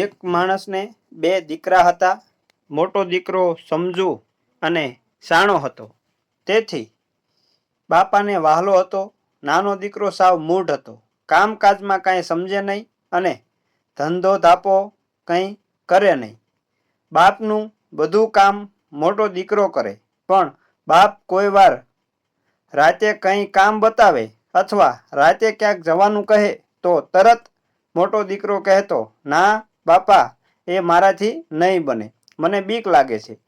એક માણસને બે દીકરા હતા. મોટો દીકરો સમજુ અને શાણો હતો. તેથી બાપાને વહાલો હતો. નાનો દીકરો સાવ મૂઢ હતો. કામકાજમાં કાંઈ સમજે નહીં અને ધંધો ધાપો કંઈ કરે નહીં. બાપનું બધું કામ મોટો દીકરો કરે. પણ બાપ કોઈ વાર રાતે કંઈ કામ બતાવે અથવા રાતે ક્યાંક જવાનું કહે તો તરત મોટો દીકરો કહેતો, ના બાપા, એ મારાથી નહીં બને. મને બીક લાગે છે.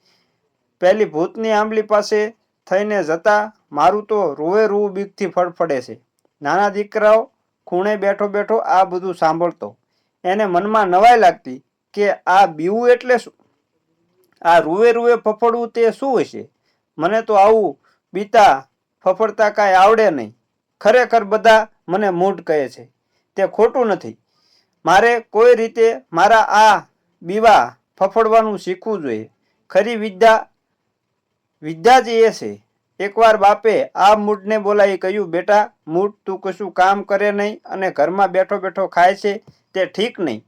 પહેલી ભૂતની આંબલી પાસે થઈને જતા મારું તો રૂએ રૂ બીકથી ફડફડે છે. નાના દીકરાઓ ખૂણે બેઠો બેઠો આ બધું સાંભળતો. એને મનમાં નવાઈ લાગતી કે આ બીવું એટલે શું? આ રૂએ રૂએ ફફડવું તે શું હશે? મને તો આવું બીતા ફફડતા કાંઈ આવડે નહીં. ખરેખર બધા મને મૂઢ કહે છે. તે ખોટું નથી. મારે કોઈ રીતે મારા આ બીવા ફફડવાનું શીખવું જોઈએ? ખરી વિદ્યા વિદ્યા જ એ છે. એકવાર બાપે આ મૂઢને બોલાવી કહ્યું, બેટા મૂઢ તું કશું કામ કરે નહીં અને ઘરમાં બેઠો બેઠો ખાય છે, તે ઠીક નહીં.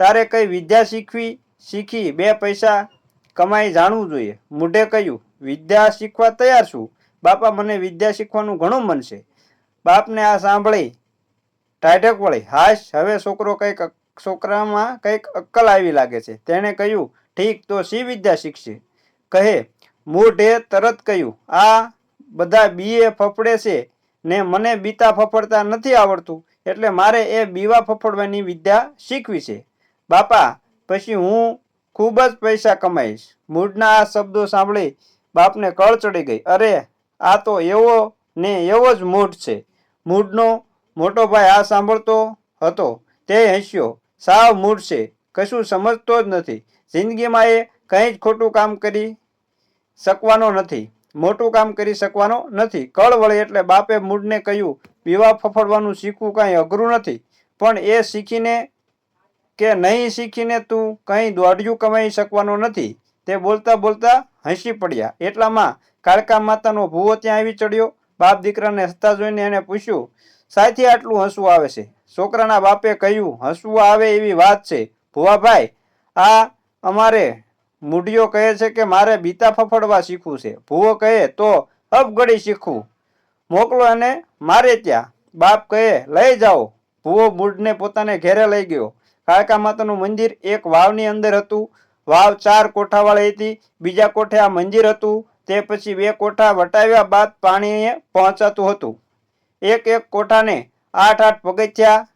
તારે કઈ વિદ્યા શીખવી, શીખી બે પૈસા કમાઈ જાણવું જોઈએ. મૂઢે કહ્યું, વિદ્યા શીખવા તૈયાર છું. બાપા, મને વિદ્યા શીખવાનું ઘણું મન છે. બાપને આ સાંભળી ટાઢક વળી, હાશ, હવે છોકરો કંઈક છોકરામાં કંઈક અક્કલ આવી લાગે છે. તેણે કહ્યું, ઠીક, તો શી વિદ્યા શીખશે? કહે, મૂઢે તરત કહ્યું, આ બધા બીએ ફફડે છે ને મને બીતા ફફડતા નથી આવડતું, એટલે મારે એ બીવા ફફડવાની વિદ્યા શીખવી છે. બાપા, પછી હું ખૂબ જ પૈસા કમાઈશ. મૂઢના આ શબ્દો સાંભળી બાપને કળ ચડી ગઈ. અરે, આ તો એવો ને એવો જ મૂઢ છે. મૂઢનો મોટો ભાઈ આ સાંભળતો હતો, તે હસ્યો, સાવ મૂળ છે કશું સમજતો જ નથી. જિંદગીમાં એ કંઈ જ ખોટું કામ કરી શકવાનો નથી. મોટું કામ કરી શકવાનો નથી. કળ વળે એટલે બાપે મૂઢને કહ્યું પીવા ફફડવાનું શીખવું કાંઈ અઘરું નથી. પણ એ શીખીને કે નહીં શીખીને તું કંઈ દોઢિયું કમાઈ શકવાનો નથી. તે બોલતા બોલતા હસી પડ્યા. એટલામાં કાળકા માતાનો ભૂવો ત્યાં આવી ચડ્યો. બાપ દીકરાને હસતા જોઈને એને પૂછ્યું સાથી આટલું હસવું આવે છે. છોકરાના બાપે કહ્યું, હસવું આવે એવી વાત છે. ભુવાભાઈ, આ અમારે મૂઢિયો કહે છે કે મારે બીતા ફફડવા શીખવું છે. ભૂવો કહે, તો અપગડી શીખવું. મોકલો અને મારે ત્યાં. બાપ કહે, લઈ જાઓ. ભૂવો મૂઢને પોતાને ઘેરે લઈ ગયો. કાળકા માતાનું મંદિર એક વાવની અંદર હતું. વાવ ચાર કોઠાવાળી હતી. બીજા કોઠે આ મંદિર હતું. તે પછી બે કોઠા વટાવ્યા બાદ પાણીએ પહોંચાતું હતું. એક એક કોઠાને આઠ આઠ પગથિયા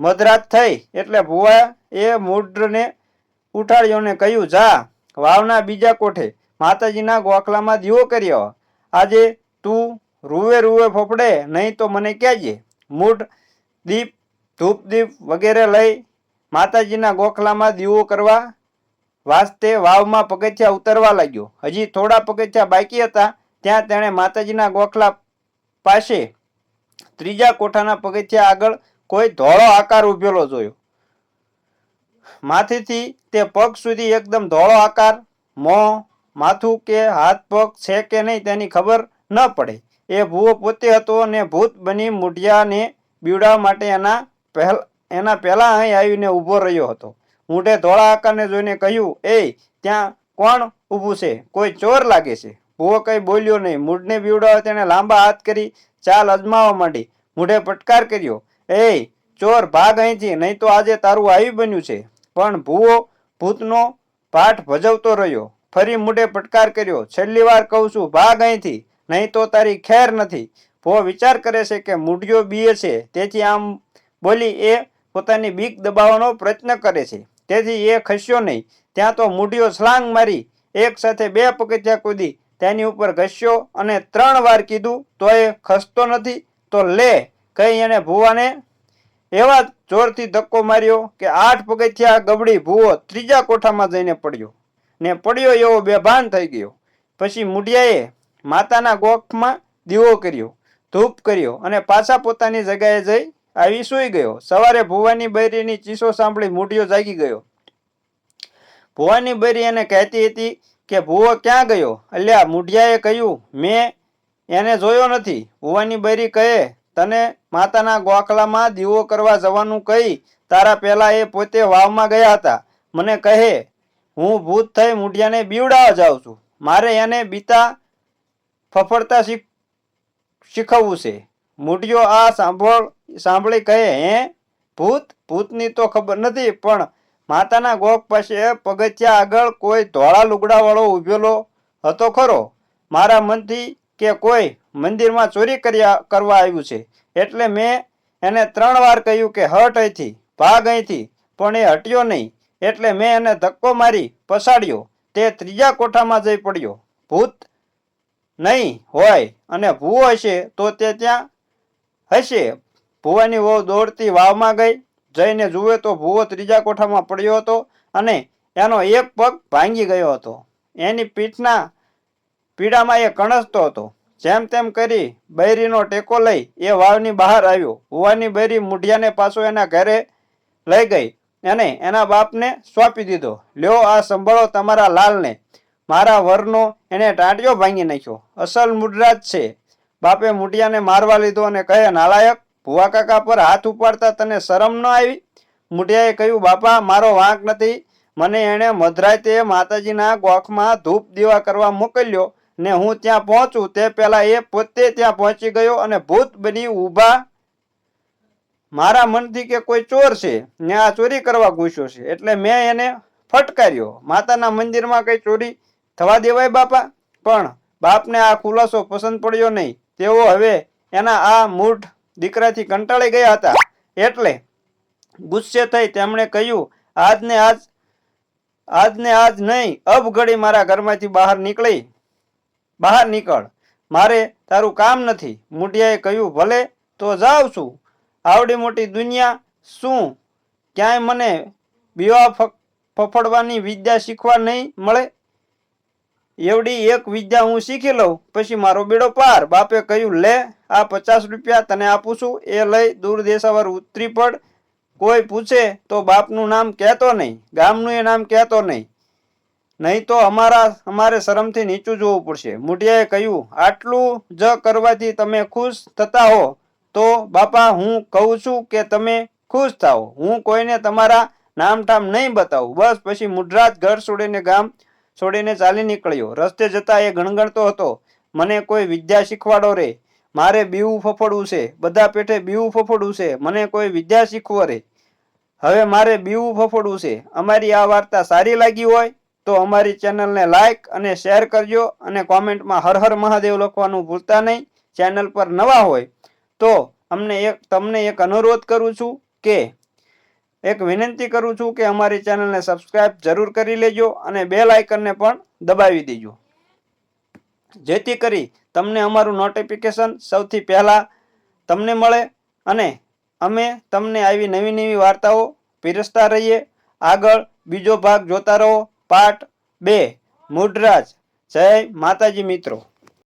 મધરાત થઈ એટલે ભુવા એ મૂઢને ઉઠાડ્યો ને કહ્યું, જા, વાવના બીજા કોઠે માતાજીના ગોખલામાં દીવો કર્યો. આજે તું રૂવે રૂવે ફોફડે, નહીં તો મને કહેજે. મૂઢ દીપ, ધૂપ દીપ વગેરે લઈ માતાજીના ગોખલામાં દીવો કરવા વાસ્તે વાવમાં પગથિયા ઉતરવા લાગ્યો. હજી થોડા પગથિયા બાકી હતા, ત્યાં તેણે માતાજીના ગોખલા પાસે ત્રીજા કોઠાના પગથિયા આગળ કોઈ ધોળો આકાર ઉભેલો જોયો. માથેથી તે પગ સુધી એકદમ ધોળો આકાર, મોં, માથું કે હાથ, પગ છે કે નહીં તેની ખબર ન પડે. એ ભૂવો પોતે હતો અને ભૂત બની મૂઢિયાને બીવડાવવા માટે એના પહેલ, એના પહેલા અહીં આવીને ઊભો રહ્યો હતો. મૂઢે ધોળા આકારને જોઈને કહ્યું એ ત્યાં કોણ ઊભું છે? કોઈ ચોર લાગે છે? ભૂવો કંઈ બોલ્યો નહીં. મૂઢને બીવડાવે તેણે લાંબા હાથ કરી ચાલ અજમાવા માંડી. મૂઢે પટકાર કર્યો. એ ચોર, ભાગ અહીંથી. નહીં તો આજે તારું આવી બન્યું છે. પણ ભૂવો ભૂતનો પાઠ ભજવતો રહ્યો. ફરી મૂઢે પટકાર કર્યો. છેલ્લી વાર કહું છું, ભાગ અહીંથી. નહીં તો તારી ખેર નથી. ભો વિચાર કરે છે કે મૂઢિયો બીએ છે. તેથી આમ બોલી એ પોતાની બીક દબાવવાનો પ્રયત્ન કરે છે. તેથી એ ખસ્યો નહીં. ત્યાં તો મૂઢિયો છલાંગ મારી. એક સાથે બે પગથિયા કૂદી. તેની ઉપર ઘસ્યો અને ત્રણ વાર કીધું તો એ ખસતો નથી, તો લે. કહી એને ભુવાને એવા જોરથી ધક્કો માર્યો કે આઠ પગથિયા ગબડી ભૂવો ત્રીજા કોઠામાં જઈને પડ્યો ને પડ્યો એવો બેભાન થઈ ગયો. પછી મુઢિયાએ માતાના ગોખમાં દીવો કર્યો, ધૂપ કર્યો અને પાછા પોતાની જગ્યાએ જઈ આવી સૂઈ ગયો. સવારે ભુવાની બૈરીની ચીસો સાંભળી મૂઢિયો જાગી ગયો. ભુવાની બૈરી એને કહેતી હતી કે ભુવો ક્યાં ગયો? અલ્યા, મૂઢિયાએ કહ્યું, મેં એને જોયો નથી. ભુવાની બૈરી કહે, તને માતાના ગોખલામાં દીવો કરવા જવાનું કહી તારા પહેલા એ પોતે વાવમાં ગયા હતા. મને કહે, હું ભૂત થઈ મૂઢિયાને બીવડાવવા જાઉં છું. મારે એને બીતા ફફડતા શીખ, શીખવવું છે. મૂઢિયો આ સાંભળ, સાંભળી કહે, હે, ભૂત? ભૂતની તો ખબર નથી, પણ માતાના ગોખ પાસે પગથિયા આગળ કોઈ ધોળા લુગડાવાળો ઊભેલો હતો ખરો? મારા મનથી કે કોઈ મંદિરમાં ચોરી કર્યા, કરવા આવ્યું છે. એટલે મેં એને ત્રણ વાર કહ્યું કે હટ અહીંથી, ભાગ અહીંથી, પણ એ હટ્યો નહીં. એટલે મેં એને ધક્કો મારી પસાડ્યો. તે ત્રીજા કોઠામાં જઈ પડ્યો. ભૂત નહીં હોય અને ભૂવો હશે તો તે ત્યાં હશે. ભૂવાની વહુ દોડતી વાવમાં ગઈ. જઈને જુએ તો ભૂવો ત્રીજા કોઠામાં પડ્યો હતો અને એનો એક પગ ભાંગી ગયો હતો. એની પીઠના પીડામાં એ કણસતો હતો. જેમ તેમ કરી બૈરીનો ટેકો લઈ એ વાવની બહાર આવ્યો. ભૂવાની બૈરી મુઢિયાને પાછો એના ઘરે લઈ ગઈ અને એના બાપને સોંપી દીધો. લ્યો, આ સંભાળો તમારા લાલને. મારા વરનો એને ટાંટિયો ભાંગી નાખ્યો. અસલ મુડરાજ છે. બાપે મુઢિયાને મારવા લીધો અને કહે, નાલાયક ભુવા કાકા પર હાથ ઉપાડતા તને શરમ ન આવી? મુઢિયાએ કહ્યું, બાપા, મારો વાંક નથી. મને એણે મધરાતે માતાજીના ગોખમાં ધૂપ દીવા કરવા મોકલ્યો ને હું ત્યાં પહોંચું. તે પહેલાં એ પોતે ત્યાં પહોંચી ગયો અને ભૂત બની ઊભા. મારા મનથી કે કોઈ ચોર છે? ને આ ચોરી કરવા ઘૂસ્યો છે. એટલે મેં એને ફટકાર્યો. માતાના મંદિરમાં કંઈ ચોરી થવા દેવાય બાપા? પણ બાપને આ ખુલાસો પસંદ પડ્યો નહીં. તેઓ હવે એના આ મૂઢ દીકરાથી કંટાળી ગયા હતા. એટલે ગુસ્સે થઈ તેમણે કહ્યું, આજને આજ આજને આજ નહીં અબઘડી મારા ઘરમાંથી બહાર નીકળી, બહાર નીકળ. મારે તારું કામ નથી. મુઢિયાએ કહ્યું, ભલે તો જાઉં છું. આવડી મોટી દુનિયા શું? ક્યાંય મને બીવા ફફડવાની વિદ્યા શીખવા નહીં મળે? એવડી એક વિદ્યા હું શીખી લઉં, પછી મારો બેડો પાર. બાપે કહ્યું, લે, આ પચાસ રૂપિયા તને આપું છું. એ લઈ દૂર દેશાવર ઉતરી પડ. કોઈ પૂછે તો બાપનું નામ કહેતો નહીં. ગામનું એ નામ કહેતો નહીં. નહીં તો અમારા, અમારે શરમથી નીચું જોવું પડશે. મુઢિયાએ કહ્યું, આટલું જ કરવાથી તમે ખુશ થતા હો. તો બાપા, હું કહું છું કે તમે ખુશ થાઓ. હું કોઈને તમારા નામઠામ નહીં બતાવું. બસ, પછી મુઢરાજ ઘર છોડીને ગામ છોડીને ચાલી નીકળ્યો. રસ્તે જતા એ ગણગણતો હતો, મને કોઈ વિદ્યા શીખવાડો રે? મારે બીવું ફફડવું છે. બધા પેઠે બીવું ફફડવું છે. મને કોઈ વિદ્યા શીખવો રે? હવે મારે બીવું ફફડવું છે. અમારી આ વાર્તા સારી લાગી હોય તો અમારી ચેનલને લાઈક અને શેર કરજો અને કોમેન્ટમાં હર હર મહાદેવ લખવાનું ભૂલતા નહીં. ચેનલ પર નવા હોય તો અમને એક, તમને એક અનુરોધ કરું છું કે એક વિનંતી કરું છું કે અમારી ચેનલને સબસ્ક્રાઇબ જરૂર કરી લેજો અને બેલ આઇકનને પણ દબાવી દેજો. જેથી કરી તમને અમારું નોટિફિકેશન સૌથી પહેલાં તમને મળે અને અમે તમને આવી નવી નવી વાર્તાઓ પીરસતા રહીએ. આગળ બીજો ભાગ જોતા રહો. પાર્ટ બે. મૂળરાજ જય માતાજી મિત્રો.